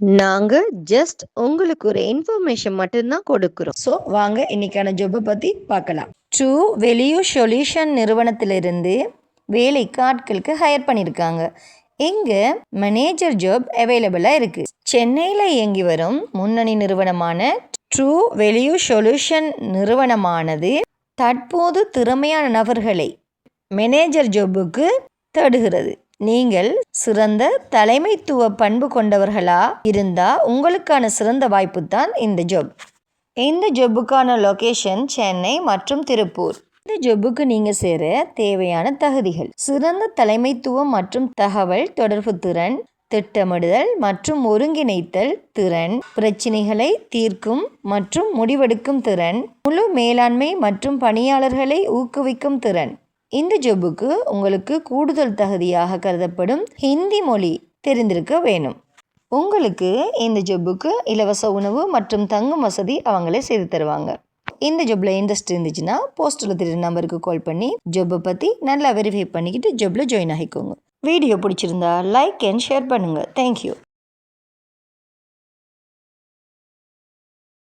நாங்க ஜஸ்ட் உங்களுக்கு ஒரு இன்ஃபர்மேஷன் மட்டும்தான் கொடுக்குறோம். ஸோ வாங்க இன்னைக்கான ஜாப்பை பத்தி பார்க்கலாம். ட்ரூ வெளியூ சொல்யூஷன் நிறுவனத்திலிருந்து வேலைக்கு ஆட்களுக்கு ஹையர் பண்ணியிருக்காங்க இங்கே மேனேஜர் ஜாப் அவைலபிளாக இருக்குது சென்னையில் இயங்கி வரும் முன்னணி நிறுவனமான ட்ரூ வெளியூ சொல்யூஷன் நிறுவனமானது தற்போது திறமையான நபர்களை மேனேஜர் ஜாபுக்கு தேடுகிறது. நீங்கள் சிறந்த தலைமைத்துவ பண்பு கொண்டவர்களா இருந்தால் உங்களுக்கான சிறந்த வாய்ப்பு தான் இந்த ஜாப் இந்த ஜொப்புக்கான லொகேஷன் சென்னை மற்றும் திருப்பூர். இந்த ஜொப்புக்கு நீங்கள் சேர தேவையான தகுதிகள். சிறந்த தலைமைத்துவம் மற்றும் தகவல் தொடர்பு திறன் திட்டமிடுதல் மற்றும் ஒருங்கிணைத்தல் திறன் பிரச்சினைகளை தீர்க்கும் மற்றும் முடிவெடுக்கும் திறன் முழு மேலாண்மை மற்றும் பணியாளர்களை ஊக்குவிக்கும் திறன். இந்த ஜொப்புக்கு உங்களுக்கு கூடுதல் தகுதியாக கருதப்படும் ஹிந்தி மொழி தெரிந்திருக்க வேணும். உங்களுக்கு இந்த ஜொப்புக்கு இலவச உணவு மற்றும் தங்கும் வசதி அவங்களே செய்து தருவாங்க. இந்த ஜொப்பில் இன்ட்ரெஸ்ட் இருந்துச்சுன்னா போஸ்டில் திரு நம்பருக்கு கால் பண்ணி ஜொப்பை பற்றி நல்லா வெரிஃபை பண்ணிக்கிட்டு ஜொப்பில் ஜாயின் ஆகிக்கோங்க. வீடியோ பிடிச்சிருந்தா லைக் அண்ட் ஷேர் பண்ணுங்கள் தேங்க்யூ